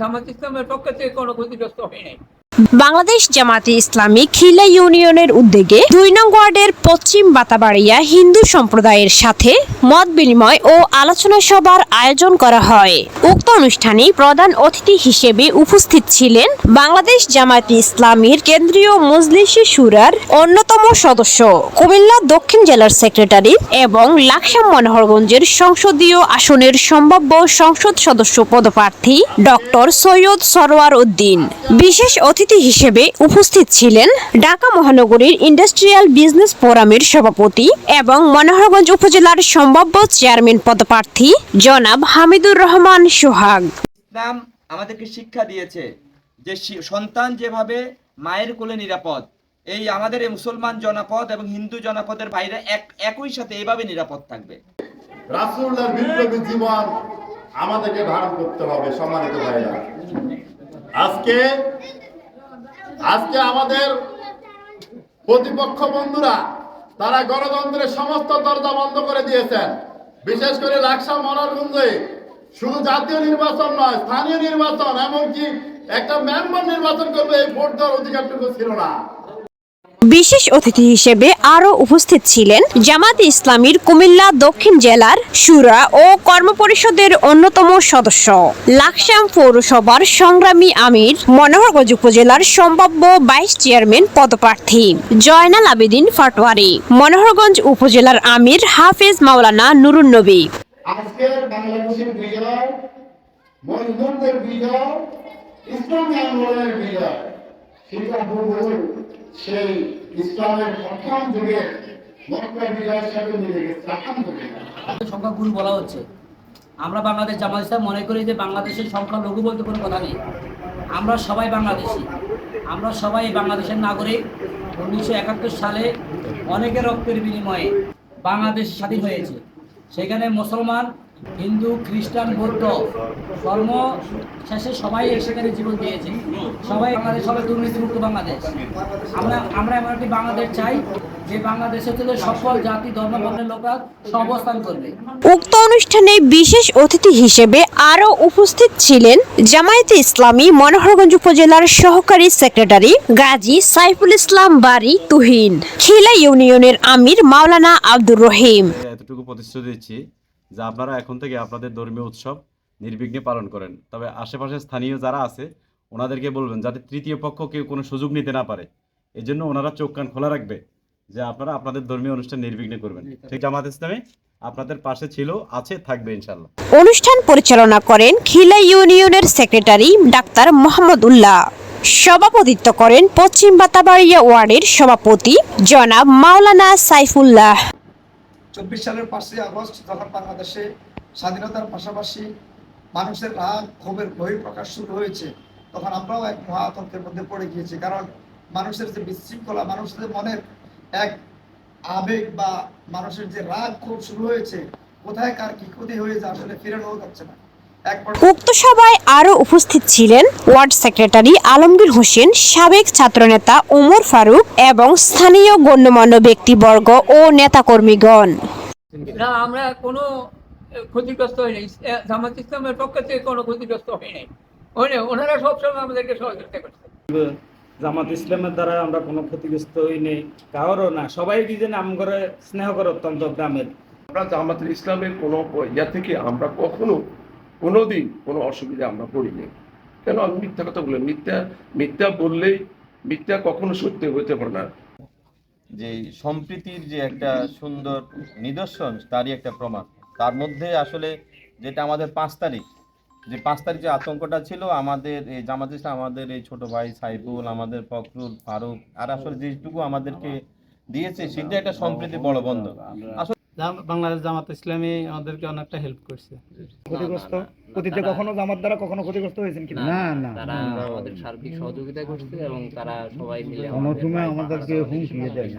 জামাত ইসলামের পক্ষ থেকে কোনো ক্ষতিগ্রস্ত হয় নাই বাংলাদেশ জামাতে ইসলামী খিলা ইউনিয়নের উদ্যোগে দুই নং ওয়ার্ডের পশ্চিম বাতাবাড়িয়া হিন্দু সম্প্রদায়ের সাথে মত বিনিময় ও আলোচনা সভার আয়োজন করা হয়। উক্ত অনুষ্ঠানে প্রধান অতিথি হিসেবে উপস্থিত ছিলেন বাংলাদেশ জামাতে ইসলামীর কেন্দ্রীয় মজলিসি সুরার অন্যতম সদস্য, কুমিল্লা দক্ষিণ জেলার সেক্রেটারি এবং লাকসাম মনোহরগঞ্জের সংসদীয় আসনের সম্ভাব্য সংসদ সদস্য পদপ্রার্থী ডক্টর সৈয়দ সরোয়ার উদ্দিন। বিশেষ অতিথি হিসেবে উপস্থিত ছিলেন ঢাকা মহানগরীর ইন্ডাস্ট্রিয়াল বিজনেস ফোরামের সভাপতি এবং মনোহরগঞ্জ উপজেলার সম্ভাব্য চেয়ারম্যান পদপ্রার্থী জনাব হামিদুর রহমান সোহাগ। ইসলাম আমাদেরকে শিক্ষা দিয়েছে যে সন্তান যেভাবে মায়ের কোলে নিরাপদ এই আমাদের মুসলমান জনপদ এবং হিন্দু জনপদের বাইরে এক একই সাথে এইভাবে নিরাপদ থাকবে। রাসূলের বিপ্লবী জীবন আমাদেরকে ধারণ করতে হবে সম্মানিত ভাইরা আজকে আজকে আমাদের প্রতিপক্ষ বন্ধুরা, তারা গণতন্ত্রের সমস্ত দরজা বন্ধ করে দিয়েছেন। বিশেষ করে লাকসা মনারগঞ্জে শুধু জাতীয় নির্বাচন নয়, স্থানীয় নির্বাচন, এমনকি একটা মেম্বার নির্বাচন করবে এই ভোট দেওয়ার অধিকারটুকু ছিল না। বিশেষ অতিথি হিসেবে আরও উপস্থিত ছিলেন জামাত ইসলামীর কুমিল্লা দক্ষিণ জেলার সুরা ও কর্মপরিষদের অন্যতম সদস্য। লাকসাম পৌরসভার সংগ্রামী আমির, মনোহরগঞ্জ উপজেলার সম্ভাব্য ভাইস চেয়ারম্যান পদপ্রার্থী জয়নাল আবেদিন ফাটোয়ারি, মনোহরগঞ্জ উপজেলার আমির হাফেজ মাওলানা নুরুন নবী। সেটা সেই ইসলামের প্রথম যুগের মক্কা বিজয়ের সাথে মিলে গেছে আলহামদুলিল্লাহ সংখ্যা গুরু বলা হচ্ছে। আমরা বাংলাদেশ জামাত ইসলাম মনে করি যে বাংলাদেশের সংখ্যা লঘু বলতে কোনো কথা নেই। আমরা সবাই বাংলাদেশি। আমরা সবাই বাংলাদেশের নাগরিক। উনিশশো একাত্তর সালে অনেকের রক্তের বিনিময়ে বাংলাদেশ স্বাধীন হয়েছে। সেখানে মুসলমান হিন্দু খ্রিস্টান বৌদ্ধ ধর্ম শেষে সবাই সেখানে জীবন দিয়েছে। সবাই বাংলাদেশ সবাই দুর্নীতিমুক্ত বাংলাদেশ। আমরা আমরা এমন একটি বাংলাদেশ চাই যে বাংলাদেশে থেকে সকল জাতি ধর্ম বর্ণের লোকরা সহাবস্থান করবে। উক্ত অনুষ্ঠানে বিশেষ অতিথি হিসেবে আরও উপস্থিত ছিলেন জামায়াতে ইসলামী মনোহরগঞ্জ উপজেলার সহকারী সেক্রেটারি গাজী সাইফুল ইসলাম বাড়ি তুহিন খিলা ইউনিয়নের আমির মাওলানা আব্দুর রহিম। এতটুকু প্রতিশ্রুতি দিচ্ছি। যে আপনারা এখন থেকে আপনাদের ধর্মীয় উৎসব নির্বিঘ্নে পালন করেন। তবে আশেপাশে স্থানীয় যারা আছে ওনাদেরকে বলবেন যাতে তৃতীয় পক্ষ কেউ কোনো সুযোগ নিতে না পারে। এই জন্য ওনারা চোখ কান খোলা রাখবে যে আপনারা আপনাদের ধর্মীয় অনুষ্ঠান নির্বিঘ্নে করবেন। ঠিক জামাত ইসলামী আপনাদের পাশে ছিল আছে থাকবে ইনশাল্লাহ অনুষ্ঠান পরিচালনা করেন খিলা ইউনিয়নের সেক্রেটারি ডাক্তার মোহাম্মদ উল্লাহ সভাপতিত্ব করেন পশ্চিম বাতাবাড়িয়া ওয়ার্ডের সভাপতি জনাব মাওলানা সাইফুল্লাহ। চব্বিশ সালের পাঁচই আগস্ট যখন বাংলাদেশে স্বাধীনতার পাশাপাশি মানুষের রাগ, ক্ষোভের বহিঃপ্রকাশ শুরু হয়েছে, তখন আমরাও এক মহা আতঙ্কের মধ্যে পড়ে গিয়েছি। কারণ মানুষের যে বিশৃঙ্খলা, মানুষের মনের এক আবেগ বা মানুষের যে রাগ, ক্ষোভ শুরু হয়েছে, কোথায় কার কি ক্ষতি হয়েছে আসলে ফিরানো যাচ্ছে না। উক্ত সভায় আরও উপস্থিত ছিলেন ওয়ার্ড সেক্রেটারি আলমগীর হোসেন সাবেক ছাত্রনেতা ওমর ফারুক এবং স্থানীয় গণ্যমান্য ব্যক্তিবর্গ ও নেতাকর্মীগণ। না আমরা কোনো ক্ষতিগ্রস্ত হয়নি জামাত ইসলামের পক্ষ থেকে কোনো ক্ষতিগ্রস্ত হয় নাই। হয়নি ওনারা সবসময় আমাদেরকে সহযোগিতা করছে জামাত ইসলামের দ্বারা আমরা কোনো ক্ষতিগ্রস্ত হইনি কারোরও না। সবাই কি যেন আম করে স্নেহ করে অত্যন্ত গ্রামের। আমরা জামাতুল ইসলামের কোনো ইয়া থেকে আমরা কখনো কোনোদিন কোনো অসুবিধা আমরা পড়িনি কেন? আমি মিথ্যা কথা বললাম। মিথ্যা মিথ্যা বললেই মিথ্যা কখনো সত্য হতে পারে না। যে সম্প্রীতির যে একটা সুন্দর নিদর্শন, তারই একটা প্রমাণ। তার মধ্যে আসলে যেটা আমাদের পাঁচ তারিখ, যে পাঁচ তারিখ যে আতঙ্কটা ছিল, আমাদের এই জামাত আমাদের এই ছোট ভাই সাইফুল, আমাদের ফখরুল, ফারুক, আর আসলে যেটুকু আমাদেরকে দিয়েছে, সেটা একটা সম্প্রীতি বড় বন্ধ আসলে বাংলাদেশ জামাত ইসলামী আমাদেরকে অনেকটা হেল্প করছে। ক্ষতিগ্রস্ত? অতীতে কখনো জামাত দ্বারা কখনো ক্ষতিগ্রস্ত হয়েছেন কি না না তারা আমাদের সার্বিক সহযোগিতা করছে এবং তারা সবাই মিলে আমাদেরকে হুমকি দেয়